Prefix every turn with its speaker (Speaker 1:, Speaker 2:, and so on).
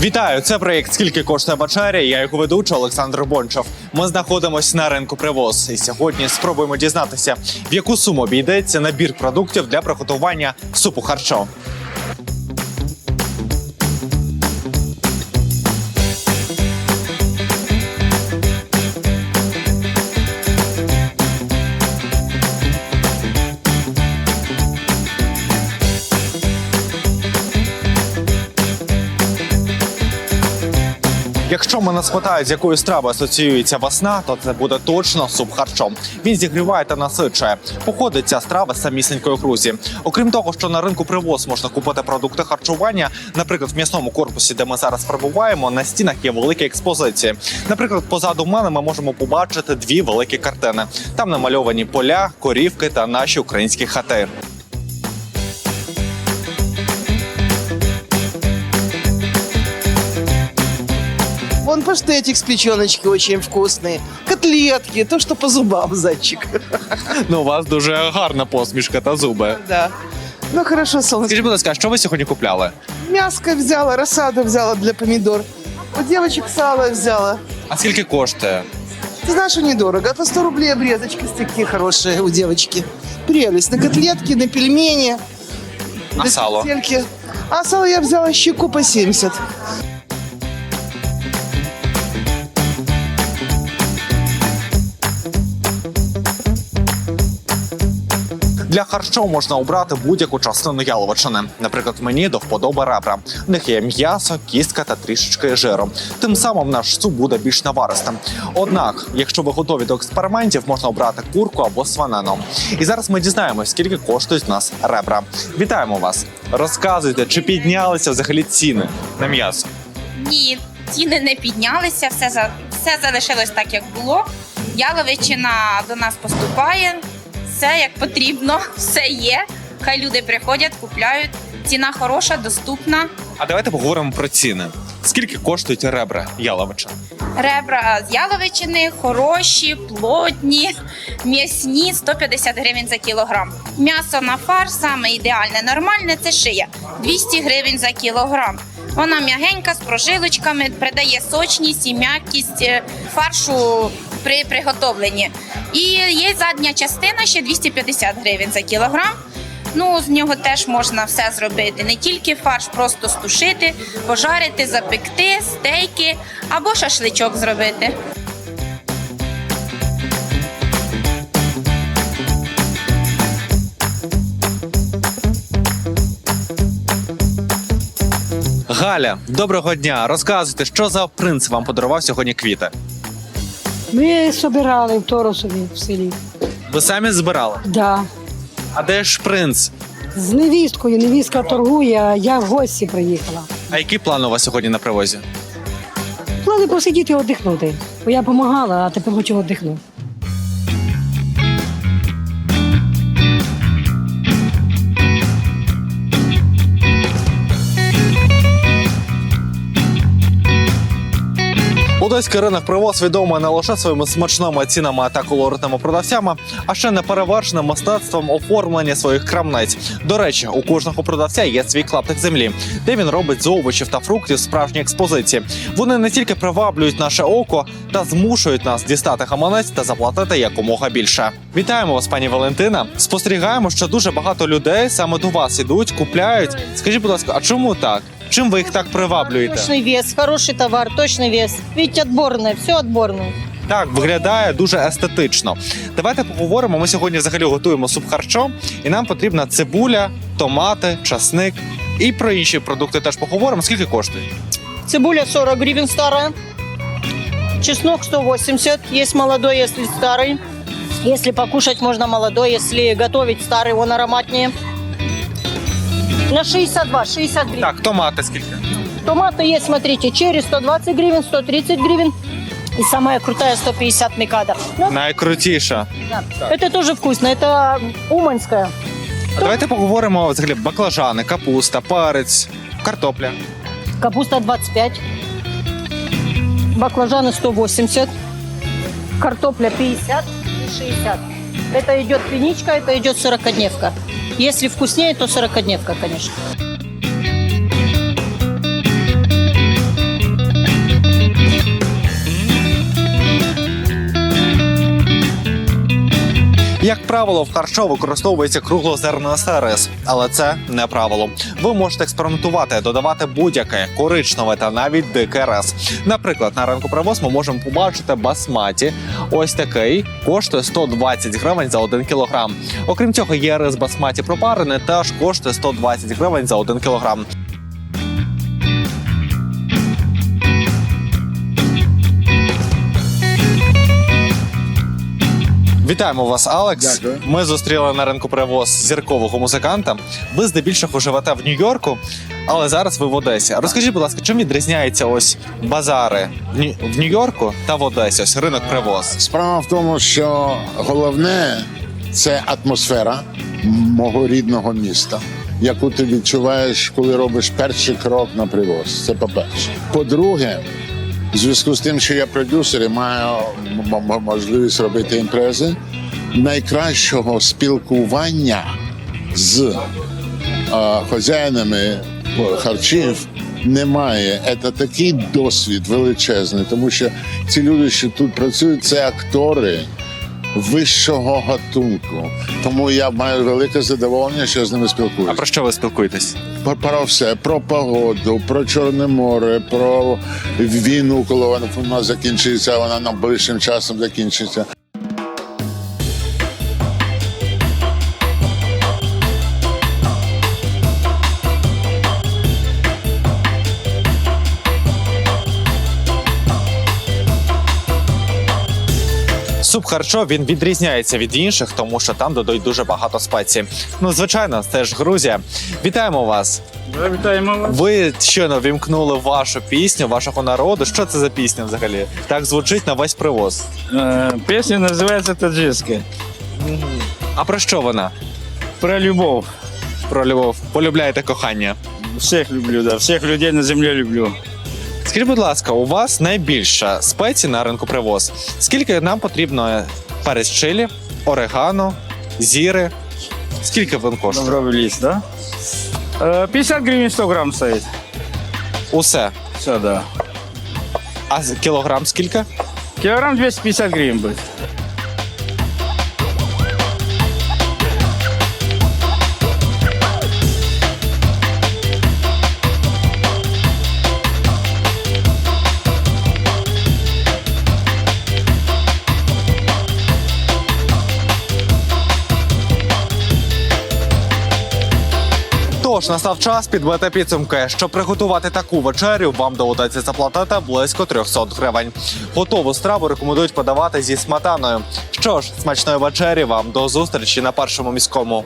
Speaker 1: Вітаю! Це проєкт Скільки коштує бачаря. Я його ведучий Олександр Бончов. Ми знаходимося на ринку привоз. І сьогодні спробуємо дізнатися, в яку суму обійдеться набір продуктів для приготування супу харчо. Якщо мене спитають, з якою стравою асоціюється весна, то це буде точно суп харчом. Він зігріває та насичує. Походить ця страва з самісінької Грузії. Окрім того, що на ринку привоз можна купити продукти харчування. Наприклад, в м'ясному корпусі, де ми зараз перебуваємо, на стінах є великі експозиції. Наприклад, позаду мене ми можемо побачити дві великі картини. Там намальовані поля, корівки та наші українські хати.
Speaker 2: паштетик с печеночки очень вкусный. Котлетки, то, что по зубам, зайчик.
Speaker 1: Ну, у вас дуже гарна посмішка та зуби.
Speaker 2: Да. Ну хорошо, солнышко.
Speaker 1: Скажіть, будь ласка, а що ви сьогодні купляли?
Speaker 2: Мяско взяла, рассаду взяла для помидор. У девочек сало взяла.
Speaker 1: А скільки коштує?
Speaker 2: Ты знаешь, что недорого. По 100 рублей обрезочки такие хорошие у девочки. Прелесть. На котлетки, на пельмени.
Speaker 1: А
Speaker 2: на
Speaker 1: сало?
Speaker 2: петельки. А сало я взяла щеку по 70.
Speaker 1: Для харчо можна обрати будь-яку частину яловичини. Наприклад, мені до вподоби ребра. В них є м'ясо, кістка та трішечки жиру. Тим самим наш суп буде більш наваристим. Однак, якщо ви готові до експериментів, можна обрати курку або свинину. І зараз ми дізнаємось, скільки коштують в нас ребра. Вітаємо вас! Розказуйте, чи піднялися взагалі ціни на м'ясо?
Speaker 3: Ні, ціни не піднялися, все, за, все залишилось так, як було. Яловичина до нас поступає, все як потрібно, все є. Хай люди приходять, купляють. Ціна хороша, доступна.
Speaker 1: А давайте поговоримо про ціни. Скільки коштують ребра яловичини?
Speaker 3: Ребра з яловичини хороші, плотні, м'ясні 150 гривень за кілограм. М'ясо на фарш саме ідеальне, нормальне це шия 200 гривень за кілограм. Вона м'ягенька з прожилочками, придає сочність і м'якість е, фаршу при приготовленні. І є задня частина ще 250 гривень за кілограм. Ну, з нього теж можна все зробити. Не тільки фарш, просто стушити, пожарити, запекти, стейки або шашличок зробити.
Speaker 1: Галя, доброго дня. Розказуйте, що за принц вам подарував сьогодні квіти?
Speaker 4: Ми збирали в Торосові в селі.
Speaker 1: Ви самі збирали?
Speaker 4: Да.
Speaker 1: А де ж принц?
Speaker 4: З невісткою. Невістка торгує, а я в гості приїхала.
Speaker 1: А які плани у вас сьогодні на привозі?
Speaker 4: Плани посидіти і віддихнути. Бо я допомагала, а тепер хочу віддихнути.
Speaker 1: Одеський ринок привоз відомий не лише своїми смачними цінами та колоритними продавцями, а ще неперевершеним мистецтвом оформлення своїх крамниць. До речі, у кожного продавця є свій клаптик землі, де він робить з овочів та фруктів справжні експозиції. Вони не тільки приваблюють наше око та змушують нас дістати гаманець та заплатити якомога більше. Вітаємо вас, пані Валентина. Спостерігаємо, що дуже багато людей саме до вас ідуть, купляють. Скажіть, будь ласка, а чому так? Чим ви їх так приваблюєте?
Speaker 5: Точный вес, хороший товар, точный вес. Видите, отборное, все отборное.
Speaker 1: Так, виглядає дуже естетично. Давайте поговоримо. Ми сьогодні взагалі готуємо суп харчо, і нам потрібна цибуля, томати, часник. І про інші продукти теж поговоримо. Скільки коштує?
Speaker 5: Цибуля 40 гривен старая. Чеснок 180, есть молодой, если старый. Если покушать можно молодой, если готовить старый, он ароматнее. На 62, 60 гривен.
Speaker 1: Так, томати скільки?
Speaker 5: Томаты есть, смотрите, черри 120 гривен, 130 гривен. И самая крутая 150 микада. Ну,
Speaker 1: Найкрутіша.
Speaker 5: это тоже вкусно, это уманская.
Speaker 1: А Давайте поговоримо взагалі баклажани, капуста, перець, картопля.
Speaker 5: Капуста 25. Баклажаны 180. Картопля 50 и 60. Это идет пеничка, это идет 40-дневка. Если вкуснее, то 40-дневка, конечно.
Speaker 1: Як правило, в харчо використовується круглозернистий рис, але це не правило. Ви можете експериментувати, додавати будь-яке коричневе та навіть дике рис. Наприклад, на ринку привоз ми можемо побачити басматі. Ось такий коштує 120 гривень за 1 кілограм. Окрім цього, є рис басматі пропарений, теж коштує 120 гривень за 1 кілограм. Вітаємо вас, Алекс.
Speaker 6: Дякую.
Speaker 1: Ми зустріли на ринку привоз зіркового музиканта. Ви здебільшого живете в Нью-Йорку, але зараз ви в Одесі. Розкажіть, будь ласка, чим відрізняються ось базари в Нью- в Нью-Йорку та в Одесі? Ось ринок привоз.
Speaker 6: Справа в тому, що головне це атмосфера мого рідного міста, яку ти відчуваєш, коли робиш перший крок на привоз. Це по-перше. По-друге, в зв'язку з тим, що я продюсер і маю можливість робити імпрези, найкращого спілкування з е, хазяїнами харчів немає. Це такий досвід величезний, тому що ці люди, що тут працюють, це актори вищого гатунку. Тому я маю велике задоволення, що з ними
Speaker 1: А
Speaker 6: спілкуюся.
Speaker 1: про що ви спілкуєтесь?
Speaker 6: Про, про все, про погоду, про Чорне море, про війну, коли вона закінчиться, вона найближчим часом закінчиться.
Speaker 1: Суп харчо він відрізняється від інших, тому що там додають дуже багато спецій. Ну, звичайно, це ж Грузія. Вітаємо вас!
Speaker 7: Вітаємо вас.
Speaker 1: Ви щойно вімкнули вашу пісню, вашого народу. Що це за пісня взагалі? Так звучить на весь привоз.
Speaker 7: Е, Пісня називається Таджиська.
Speaker 1: А про що вона?
Speaker 7: Про любов.
Speaker 1: Про любов. Полюбляєте кохання.
Speaker 7: Всіх люблю, да. всіх людей на землі люблю.
Speaker 1: Скажіть, будь ласка, у вас найбільша спецій на ринку привоз. Скільки нам потрібно перець чилі, орегано, зіри? Скільки він коштує?
Speaker 7: Добровий ліс, да? Е, 50 гривень 100 грам стоїть.
Speaker 1: Усе.
Speaker 7: Все, да.
Speaker 1: А з- кілограм скільки?
Speaker 7: Кілограм 250 гривень буде.
Speaker 1: Тож настав час підбити підсумки. Щоб приготувати таку вечерю, вам доведеться заплатити близько 300 гривень. Готову страву рекомендують подавати зі сметаною. Що ж, смачної вечері вам до зустрічі на першому міському.